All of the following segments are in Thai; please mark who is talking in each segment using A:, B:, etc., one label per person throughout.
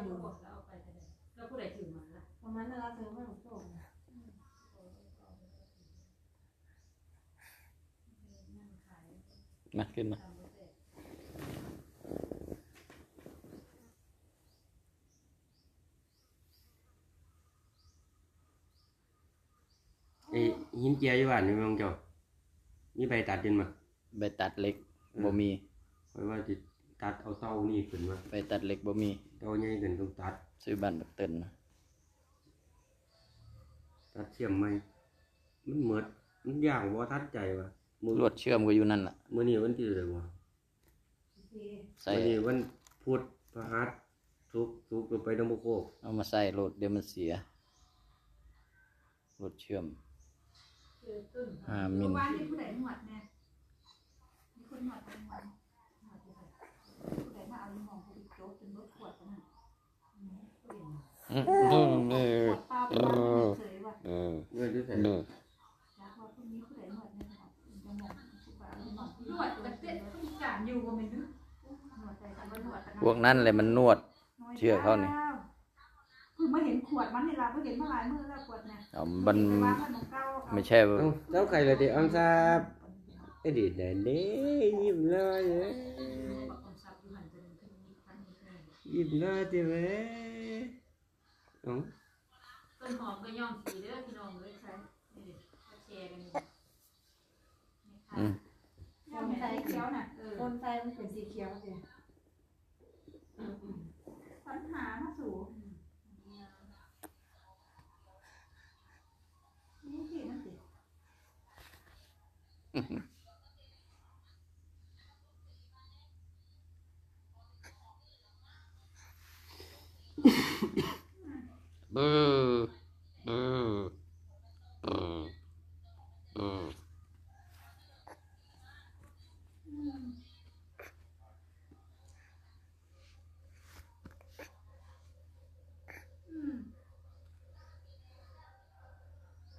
A: มาอยู่
B: แล้วเอาไปก็ได้แล้วผู้ใดถือมาล่ะ
A: ประมาณนั้นเราซื้อมาหลวงโตนะ
B: นั่งขาย
C: มาขึ้นมา
B: ตามรถเสร็จ
D: ไอ้หินเจียอยู่บ้านนี่มึงเจ้ามีใบตัดยินมา
C: ใบตัดเหล็กบ่มี
D: เพราะว่าจิ ตัดเอาเต้านี่ขึ้นมา
C: ใบตัดเหล็กบ่มี
D: เต้าใหญ่ขึ้นต้องตัด
C: ซื้อบ้านบักเตินนะ
D: ตัดเชื่อมไหมมันเหมือดมันย่างบ่ทัดใจว่ะมื้อ
C: ลวดเชื่อมก็อยู่นั่นล่ะ
D: มื้อนี้วันที่เท่าไหร่วะ
A: สี่
C: ใส่
D: มื้อนี้วันพุธพฤหัสศุกร์ศุกร์ก็ไปน้ำบกโคก
C: เอามาใส่รถเดี๋ยวมันเสียรถเชื่อม
B: คือตึ้ง
C: ห้า
E: เมื่
C: มิ
E: อ
C: ล
E: วานที่ผู้ใดหนวดแน่มีคนหนวดเป็นวันหนวดที่ไหนผู้ใดมาเอาลิมองผู้ดิโจ๊กเป็นรถขวดนะ
C: อืมเออ
E: เปล่าเป็นวันเฉยว่ะ
C: เออ
D: เงิน
E: ด้วว่าพรุ่งนี้ผู้ใดหนวดในสมองจะมองผู้ใดเออ
B: วดแต่เต้นต้องการอยู่บ่แม่นนึก
E: หนวดใจกันว่าหนวดกัน
C: พวกนั้นเลยมันนวด เชื่อเขานี่
E: เพิ่งมาเห็นขวดมันนี่ล่ะบ่เห็นมาหลายมื้อแล้วขวดเนี่ย
C: เอามัน
E: ไปวางไว้หม้องเก่าเอา
C: ไม่ใช่ว่า
D: เอ้าเจ้าไข่ละติอังซาบไอ้ดิแดนเด้ยิ้มเลยเอ้ย
B: แน่
D: ยิ้มเลยติเว้ยเอ้า
B: ต้นหอมก็ย่อมสีเด้อพี่น้องเลยใช่นี่ดิมาแชร์กัน
C: อืม
E: ย่าแม่ใส่เขียวน่ะ
B: เออ
A: ต้นไทรมันเป็นสีเขียวสิ
E: ปัญหามาสู่นี่สินั่นสิ
C: เบอร์เบอร์เบอร์เบอร์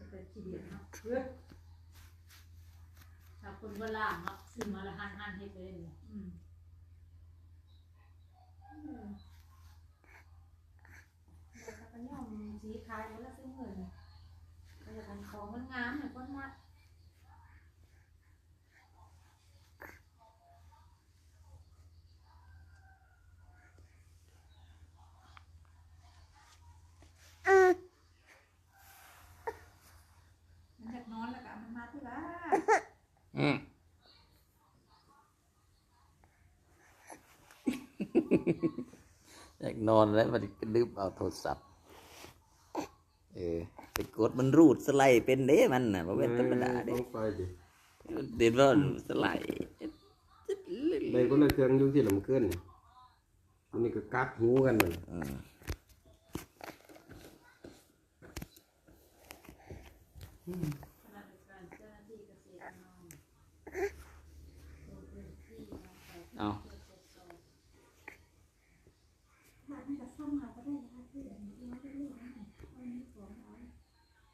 B: เป็นขี้เดียดเนาะเพื่อถ้าคนว่าล่างเนาะซื้อมาละหันหันเฮ็ดเลยนี่อืม
A: แล้วก็ย่อม สีขาวแล้วซื้อเงินก็จะเป็นของมันงามเหมือนก้นมัด
E: มันอยากนอนแล้วก็เอามันมาที่ละ
C: อืมอยากนอนแล้วมันก็ลืมเอาโทรศัพท์ เออไปกดมันรูดสไลด์เป็นเด้มันน่ะบ่เป็นธรรมดาเด้
D: ต้องไปดิ
C: เดี๋ยวว่าสไลด์
D: ได้คนละเครื่องอยู่ที่ลำเกินอันนี้ก็กัดหูกันมัน
C: อืม
B: ขณะเดียวกันเจ้าหน้าที่เกษตรน้องลงพื้นที่มาไป
C: เอา
B: เพื่อตรวจสอบ
E: ถ้ามันจะซ่อมมาก็ได้นะคะที่เดี๋ยวนี้เราได้เรื่องอะไรเอานี้ของเอา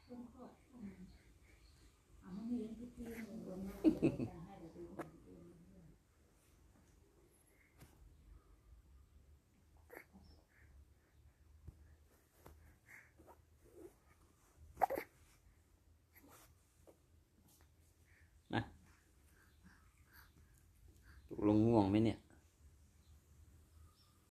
E: ต้นขอบเอาเอามันมีเรื่องที่ที่หนึ่ง
B: รวมทั้งหมดการให้เดี๋ยวดูก่อนดูก่อน
C: ตกลงง่วงไหมเนี่ย